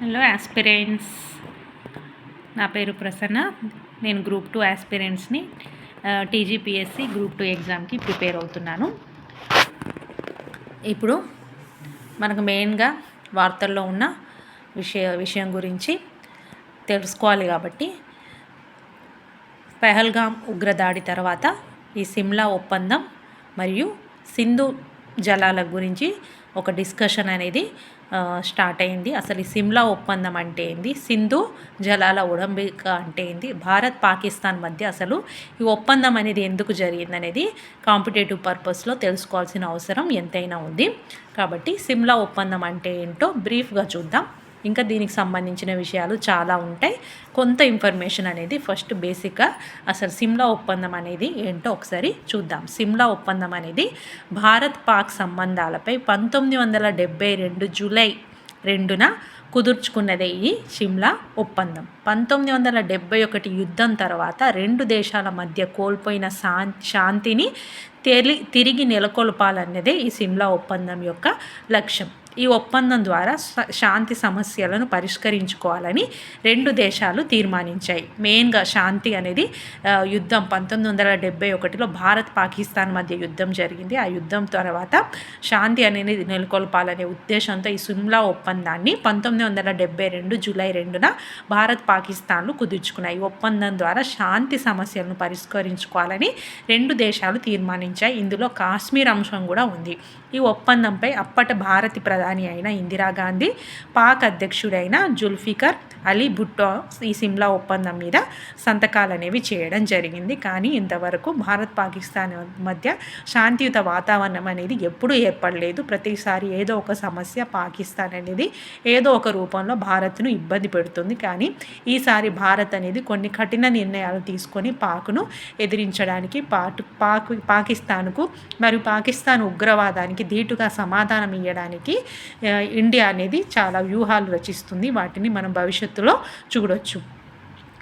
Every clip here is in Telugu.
Hello aspirants. నా పేరు ప్రసన్న. నేను గ్రూప్ టూ ఆస్పిరెంట్స్ని టీజీపీఎస్సి గ్రూప్ టూ ఎగ్జామ్కి ప్రిపేర్ అవుతున్నాను. ఇప్పుడు మనకు మెయిన్గా వార్తల్లో ఉన్న విషయ విషయం గురించి తెలుసుకోవాలి కాబట్టి పెహల్గామ్ ఉగ్రదాడి తర్వాత ఈ సిమ్లా ఒప్పందం మరియు సింధు జలాల గురించి ఒక డిస్కషన్ అనేది స్టార్ట్ అయింది. అసలు ఈ సిమ్లా ఒప్పందం అంటే ఏంది? సింధు జలాల ఉడంబిక అంటే ఏంది? భారత్ పాకిస్తాన్ మధ్య అసలు ఈ ఒప్పందం అనేది ఎందుకు జరిగింది అనేది కాంపిటేటివ్ పర్పస్లో తెలుసుకోవాల్సిన అవసరం ఎంతైనా ఉంది. కాబట్టి సిమ్లా ఒప్పందం అంటే ఏంటో బ్రీఫ్గా చూద్దాం. ఇంకా దీనికి సంబంధించిన విషయాలు చాలా ఉంటాయి. కొంత ఇన్ఫర్మేషన్ అనేది ఫస్ట్ బేసిక్గా అసలు సిమ్లా ఒప్పందం అనేది ఏంటో ఒకసారి చూద్దాం. సిమ్లా ఒప్పందం అనేది భారత్ పాక్ సంబంధాలపై పంతొమ్మిది వందల డెబ్బై రెండు జూలై రెండున కుదుర్చుకున్నదే ఈ షిమ్లా ఒప్పందం. పంతొమ్మిది వందల డెబ్బై ఒకటి యుద్ధం తర్వాత రెండు దేశాల మధ్య కోల్పోయిన శాంతిని తిరిగి నెలకొల్పాలన్నదే ఈ సిమ్లా ఒప్పందం యొక్క లక్ష్యం. ఈ ఒప్పందం ద్వారా శాంతి సమస్యలను పరిష్కరించుకోవాలని రెండు దేశాలు తీర్మానించాయి. మెయిన్గా శాంతి అనేది యుద్ధం పంతొమ్మిది వందల డెబ్బై ఒకటిలో భారత్ పాకిస్తాన్ మధ్య యుద్ధం జరిగింది. ఆ యుద్ధం తర్వాత శాంతి అనేది నెలకొల్పాలనే ఉద్దేశంతో ఈ సిమ్లా ఒప్పందాన్ని పంతొమ్మిది వందల డెబ్బై రెండు జూలై రెండున భారత్ పాకిస్తాన్లు కుదుర్చుకున్నాయి. ఈ ఒప్పందం ద్వారా శాంతి సమస్యలను పరిష్కరించుకోవాలని రెండు దేశాలు తీర్మానించాయి. ఇందులో కాశ్మీర్ అంశం కూడా ఉంది. ఈ ఒప్పందంపై అప్పటి భారతి ప్రధాని అయిన ఇందిరాగాంధీ పాక్ అధ్యక్షుడైన జుల్ఫికర్ అలీ భుట్టో ఈ సిమ్లా ఒప్పందం మీద సంతకాలు అనేవి చేయడం జరిగింది. కానీ ఇంతవరకు భారత్ పాకిస్తాన్ మధ్య శాంతియుత వాతావరణం అనేది ఎప్పుడూ ఏర్పడలేదు. ప్రతిసారి ఏదో ఒక సమస్య పాకిస్తాన్ అనేది ఏదో ఒక రూపంలో భారత్ను ఇబ్బంది పెడుతుంది. కానీ ఈసారి భారత్ అనేది కొన్ని కఠిన నిర్ణయాలు తీసుకొని పాక్ను ఎదిరించడానికి పాటు పాక్ పాకిస్తాన్కు మరియు పాకిస్తాన్ ఉగ్రవాదానికి ధీటుగా సమాధానం ఇవ్వడానికి ఇండియా అనేది చాలా వ్యూహాలు రచిస్తుంది. వాటిని మనం భవిష్యత్తులో చూడవచ్చు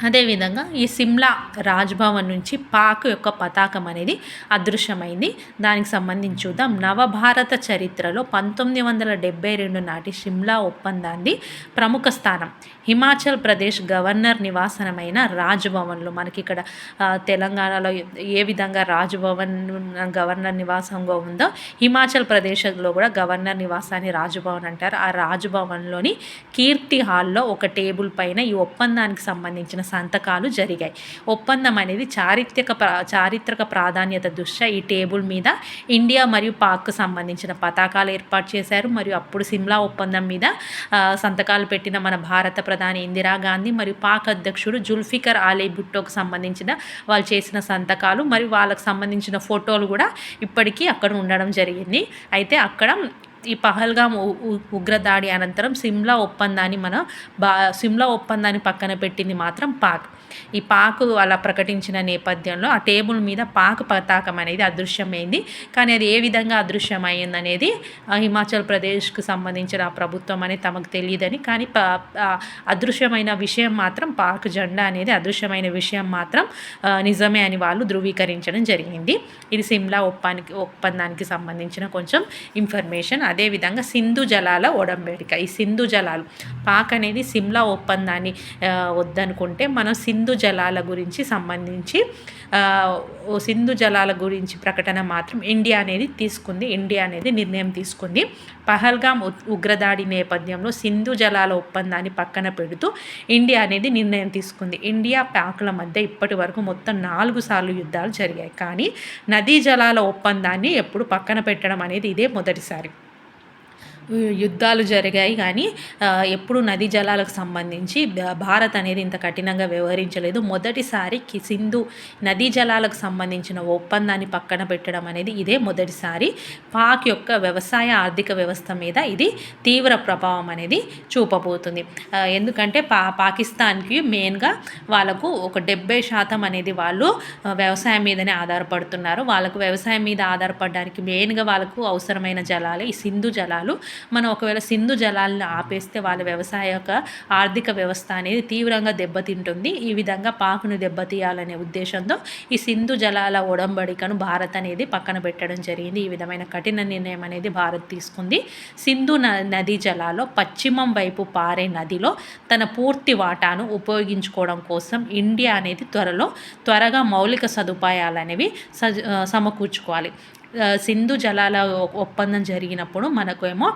అదేవిధంగా ఈ సిమ్లా రాజ్భవన్ నుంచి పాక్ యొక్క పతాకం అనేది అదృశ్యమైంది. దానికి సంబంధించి చూద్దాం. నవభారత చరిత్రలో పంతొమ్మిది వందల డెబ్బై రెండు నాటి సిమ్లా ఒప్పందాన్ని ప్రముఖ స్థానం. హిమాచల్ ప్రదేశ్ గవర్నర్ నివాసనమైన రాజ్భవన్లో మనకి ఇక్కడ తెలంగాణలో ఏ విధంగా రాజ్భవన్ గవర్నర్ నివాసంగా ఉందో హిమాచల్ ప్రదేశ్లో కూడా గవర్నర్ నివాసాన్ని రాజ్భవన్ అంటారు. ఆ రాజ్భవన్లోని కీర్తి హాల్లో ఒక టేబుల్ పైన ఈ ఒప్పందానికి సంబంధించిన సంతకాలు జరిగాయి. ఒప్పందం అనేది చారిత్రక చారిత్రక ప్రాధాన్యత దృష్ట్యా ఈ టేబుల్ మీద ఇండియా మరియు పాక్కు సంబంధించిన పతాకాలు ఏర్పాటు చేశారు. మరియు అప్పుడు సిమ్లా ఒప్పందం మీద సంతకాలు పెట్టిన మన భారత ప్రధాని ఇందిరాగాంధీ మరియు పాక్ అధ్యక్షుడు జుల్ఫికర్ ఆలీ భుట్టోకు సంబంధించిన వాళ్ళు చేసిన సంతకాలు మరియు వాళ్ళకు సంబంధించిన ఫోటోలు కూడా ఇప్పటికీ అక్కడ ఉండడం జరిగింది. అయితే అక్కడ ఈ పహల్గాం ఉగ్రదాడి అనంతరం సిమ్లా ఒప్పందాన్ని మన బా సిమ్లా ఒప్పందాన్ని పక్కన పెట్టింది మాత్రం పాక్. ఈ పాక్ అలా ప్రకటించిన నేపథ్యంలో ఆ టేబుల్ మీద పాక్ పతాకం అనేది అదృశ్యమైంది. కానీ అది ఏ విధంగా అదృశ్యమైంది అనేది హిమాచల్ ప్రదేశ్కు సంబంధించిన ఆ ప్రభుత్వం అనేది తమకు తెలియదని. కానీ అదృశ్యమైన విషయం మాత్రం పాక్ జెండా అనేది అదృశ్యమైన విషయం మాత్రం నిజమే అని వాళ్ళు ధృవీకరించడం జరిగింది. ఇది సిమ్లా ఒప్పానికి ఒప్పందానికి సంబంధించిన కొంచెం ఇన్ఫర్మేషన్. అదేవిధంగా సింధు జలాల ఒడంబడిక. ఈ సింధు జలాలు పాక్ అనేది సిమ్లా ఒప్పందాన్ని వద్దనుకుంటే మనం సింధు జలాల గురించి సంబంధించి సింధు జలాల గురించి ప్రకటన మాత్రం ఇండియా అనేది తీసుకుంది ఇండియా అనేది నిర్ణయం తీసుకుంది. పహల్గామ్ ఉగ్రదాడి నేపథ్యంలో సింధు జలాల ఒప్పందాన్ని పక్కన పెడుతూ ఇండియా అనేది నిర్ణయం తీసుకుంది. ఇండియా పాకుల మధ్య ఇప్పటి వరకు మొత్తం నాలుగు సార్లు యుద్ధాలు జరిగాయి. కానీ నదీ జలాల ఒప్పందాన్ని ఎప్పుడు పక్కన పెట్టడం అనేది ఇదే మొదటిసారి. యుద్ధాలు జరిగాయి కానీ ఎప్పుడు నదీ జలాలకు సంబంధించి భారత్ అనేది ఇంత కఠినంగా వ్యవహరించలేదు. మొదటిసారి సింధు నదీ జలాలకు సంబంధించిన ఒప్పందాన్ని పక్కన పెట్టడం అనేది ఇదే మొదటిసారి. పాక్ యొక్క వ్యవసాయ ఆర్థిక వ్యవస్థ మీద ఇది తీవ్ర ప్రభావం అనేది చూపబోతుంది. ఎందుకంటే పా పాకిస్తాన్కి మెయిన్గా వాళ్ళకు ఒక డెబ్బై శాతం అనేది వాళ్ళు వ్యవసాయం మీదనే ఆధారపడుతున్నారు. వాళ్ళకు వ్యవసాయం మీద ఆధారపడడానికి మెయిన్గా వాళ్ళకు అవసరమైన జలాలే ఈ సింధు జలాలు. మనం ఒకవేళ సింధు జలాలను ఆపేస్తే వాళ్ళ వ్యవసాయ యొక్క ఆర్థిక వ్యవస్థ అనేది తీవ్రంగా దెబ్బతింటుంది. ఈ విధంగా పాకును దెబ్బతీయాలనే ఉద్దేశంతో ఈ సింధు జలాల ఒడంబడికను భారత్ అనేది పక్కన పెట్టడం జరిగింది. ఈ విధమైన కఠిన నిర్ణయం అనేది భారత్ తీసుకుంది. సింధు నదీ జలాల్లో పశ్చిమం వైపు పారే నదిలో తన పూర్తి వాటాను ఉపయోగించుకోవడం కోసం ఇండియా అనేది త్వరలో త్వరగా మౌలిక సదుపాయాలు అనేవి సమకూర్చుకోవాలి. సింధు జలాల ఒప్పందం జరిగినప్పుడు మనకు ఏమో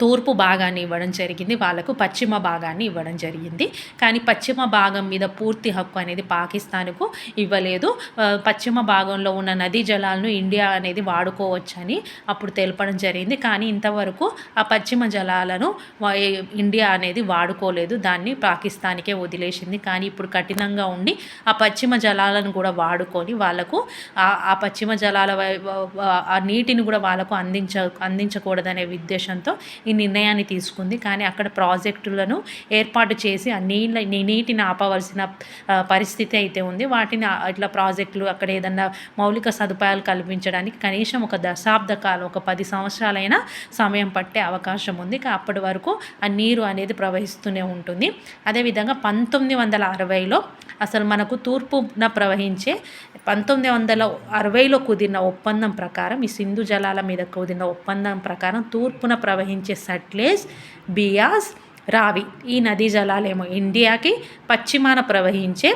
తూర్పు భాగాన్ని ఇవ్వడం జరిగింది వాళ్ళకు పశ్చిమ భాగాన్ని ఇవ్వడం జరిగింది. కానీ పశ్చిమ భాగం మీద పూర్తి హక్కు అనేది పాకిస్తాన్కు ఇవ్వలేదు. పశ్చిమ భాగంలో ఉన్న నదీ జలాలను ఇండియా అనేది వాడుకోవచ్చని అప్పుడు తెలపడం జరిగింది. కానీ ఇంతవరకు ఆ పశ్చిమ జలాలను ఇండియా అనేది వాడుకోలేదు. దాన్ని పాకిస్తాన్కే వదిలేసింది. కానీ ఇప్పుడు కఠినంగా ఉండి ఆ పశ్చిమ జలాలను కూడా వాడుకొని వాళ్ళకు ఆ పశ్చిమ జలాల ఆ నీటిని కూడా వాళ్ళకు అందించ అందించకూడదనే ఉద్దేశంతో ఈ నిర్ణయాన్ని తీసుకుంది. కానీ అక్కడ ప్రాజెక్టులను ఏర్పాటు చేసి ఆ నీళ్ళ నీటిని ఆపవలసిన పరిస్థితి అయితే ఉంది. వాటిని ఇట్లా ప్రాజెక్టులు అక్కడ ఏదన్నా మౌలిక సదుపాయాలు కల్పించడానికి కనీసం ఒక దశాబ్ద కాలం ఒక పది సంవత్సరాలైనా సమయం పట్టే అవకాశం ఉంది. అప్పటి వరకు ఆ నీరు అనేది ప్రవహిస్తూనే ఉంటుంది. అదేవిధంగా పంతొమ్మిది వందల అరవైలో అసలు మనకు తూర్పున ప్రవహించే పంతొమ్మిది వందల అరవైలో కుదిరిన ఒప్పందం ప్రకారం ఈ సింధు జలాల మీద కుదిరిన ఒప్పందం ప్రకారం తూర్పున ప్రవహించే సట్లేజ్ బియాస్ రావి. ఈ నదీ జలాలేమో ఇండియాకి పశ్చిమాన ప్రవహించే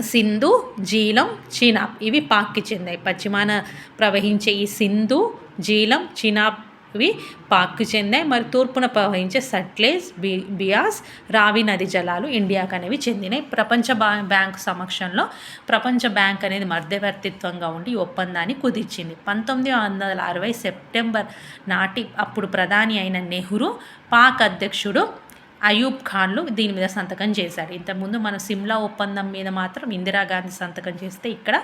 సింధు జీలం చినాబ్. ఇవి పాక్కి చెందాయి. పశ్చిమాన ప్రవహించే ఈ సింధు జీలం చినాబ్ ఇవి పాక్కు చెందాయి. మరి తూర్పున ప్రవహించే సట్లేజ్ బి బియాస్ రావి నది జలాలు ఇండియాకు అనేవి చెందినాయి. ప్రపంచ బ్యాంక్ సమక్షంలో ప్రపంచ బ్యాంక్ అనేది మధ్యవర్తిత్వంగా ఉండి ఒప్పందాన్ని కుదిర్చింది. పంతొమ్మిది వందల అరవై సెప్టెంబర్ నాటి అప్పుడు ప్రధాని అయిన నెహ్రూ పాక్ అధ్యక్షుడు అయూబ్ ఖాన్లు దీని మీద సంతకం చేశారు. ఇంతకుముందు మన సిమ్లా ఒప్పందం మీద మాత్రం ఇందిరాగాంధీ సంతకం చేస్తే ఇక్కడ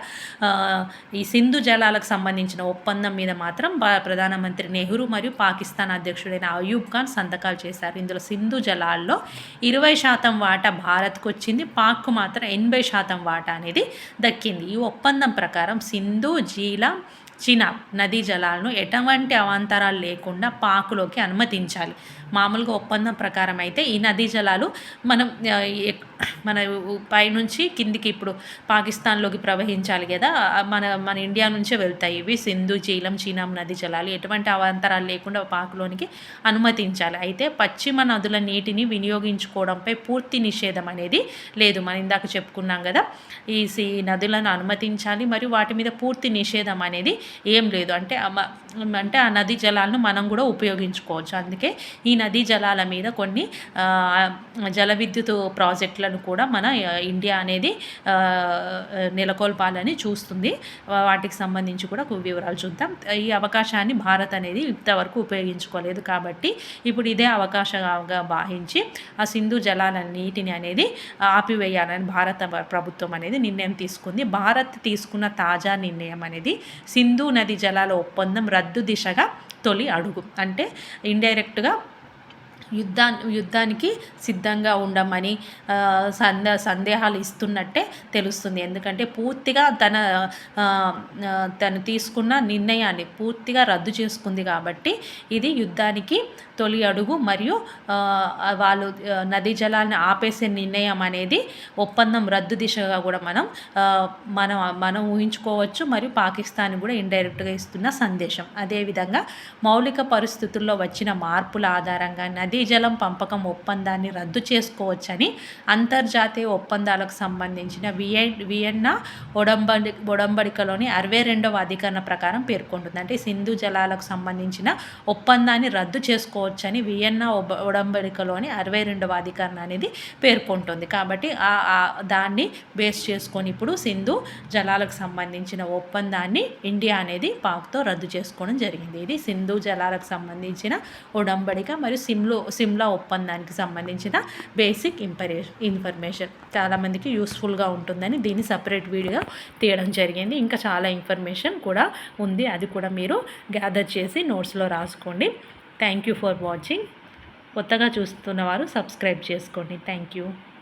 ఈ సింధు జలాలకు సంబంధించిన ఒప్పందం మీద మాత్రం ప్రధానమంత్రి నెహ్రూ మరియు పాకిస్తాన్ అధ్యక్షుడైన అయూబ్ ఖాన్ సంతకాలు చేశారు. ఇందులో సింధు జలాల్లో ఇరవై శాతం వాటా భారత్కు వచ్చింది. పాక్కు మాత్రం ఎనభై శాతం వాటా అనేది దక్కింది. ఈ ఒప్పందం ప్రకారం సింధు జీలా చినాబ్ నదీ జలాలను ఎటువంటి అవాంతరాలు లేకుండా పాకులోకి అనుమతించాలి. మామూలుగా ఒప్పందం ప్రకారం అయితే ఈ నదీ జలాలు మనం మన పైనుంచి కిందికి ఇప్పుడు పాకిస్తాన్లోకి ప్రవహించాలి కదా. మన మన ఇండియా నుంచే వెళ్తాయి ఇవి. సింధు చీలం చీనాం నదీ జలాలు ఎటువంటి అవాంతరాలు లేకుండా పాకులోనికి అనుమతించాలి. అయితే పశ్చిమ నదుల నీటిని వినియోగించుకోవడంపై పూర్తి నిషేధం అనేది లేదు. మనం ఇందాక చెప్పుకున్నాం కదా ఈ నదులను అనుమతించాలి. మరియు వాటి మీద పూర్తి నిషేధం అనేది ఏం లేదు. అంటే అంటే ఆ నదీ జలాలను మనం కూడా ఉపయోగించుకోవచ్చు. అందుకే ఈ నదీ జలాల మీద కొన్ని జల విద్యుత్ ప్రాజెక్టులను కూడా మన ఇండియా అనేది నెలకొల్పాలని చూస్తుంది. వాటికి సంబంధించి కూడా వివరాలు చూద్దాం. ఈ అవకాశాన్ని భారత్ అనేది ఇంతవరకు ఉపయోగించుకోలేదు కాబట్టి ఇప్పుడు ఇదే అవకాశంగా భావించి ఆ సింధు జలాల నీటిని అనేది ఆపివేయాలని భారత ప్రభుత్వం అనేది నిర్ణయం తీసుకుంది. భారత్ తీసుకున్న తాజా నిర్ణయం అనేది సింధు నది జలాల ఒప్పందం రద్దు దిశగా తొలి అడుగు. అంటే ఇండైరెక్ట్గా యుద్ధా యుద్ధానికి సిద్ధంగా ఉండమని సందే సందేహాలు ఇస్తున్నట్టే తెలుస్తుంది. ఎందుకంటే పూర్తిగా తన తను తీసుకున్న నిర్ణయాన్ని పూర్తిగా రద్దు చేసుకుంది కాబట్టి ఇది యుద్ధానికి తొలి అడుగు మరియు వాళ్ళు నదీ జలాన్ని ఆపేసే నిర్ణయం అనేది ఒప్పందం రద్దు దిశగా కూడా మనం మనం మనం ఊహించుకోవచ్చు మరియు పాకిస్తాన్ కూడా ఇండైరెక్ట్గా ఇస్తున్న సందేశం. అదేవిధంగా మౌలిక పరిస్థితుల్లో వచ్చిన మార్పుల ఆధారంగా నది జలం పంపకం ఒప్పందాన్ని రద్దు చేసుకోవచ్చని అంతర్జాతీయ ఒప్పందాలకు సంబంధించిన వియన్ వియన్నా ఒడంబడి ఒడంబడికలోని అరవై రెండవ అధికరణ ప్రకారం పేర్కొంటుంది. అంటే సింధు జలాలకు సంబంధించిన ఒప్పందాన్ని రద్దు చేసుకోవచ్చని వియన్నా ఒడంబడికలోని అరవై రెండవ అధికరణ అనేది పేర్కొంటుంది. కాబట్టి ఆ దాన్ని బేస్ చేసుకొని ఇప్పుడు సింధు జలాలకు సంబంధించిన ఒప్పందాన్ని ఇండియా అనేది పాక్తో రద్దు చేసుకోవడం జరిగింది. ఇది సింధు జలాలకు సంబంధించిన ఉడంబడిక మరియు సిమ్లో సిమ్లా ఒప్పందానికి సంబంధించిన బేసిక్ ఇంపరే ఇన్ఫర్మేషన్ చాలామందికి యూస్ఫుల్గా ఉంటుందని దీన్ని సపరేట్ వీడియో తీయడం జరిగింది. ఇంకా చాలా ఇన్ఫర్మేషన్ కూడా ఉంది. అది కూడా మీరు గ్యాదర్ చేసి నోట్స్లో రాసుకోండి. Thank you for watching. కొత్తగా చూస్తున్న వారు సబ్స్క్రైబ్ చేసుకోండి. Thank you.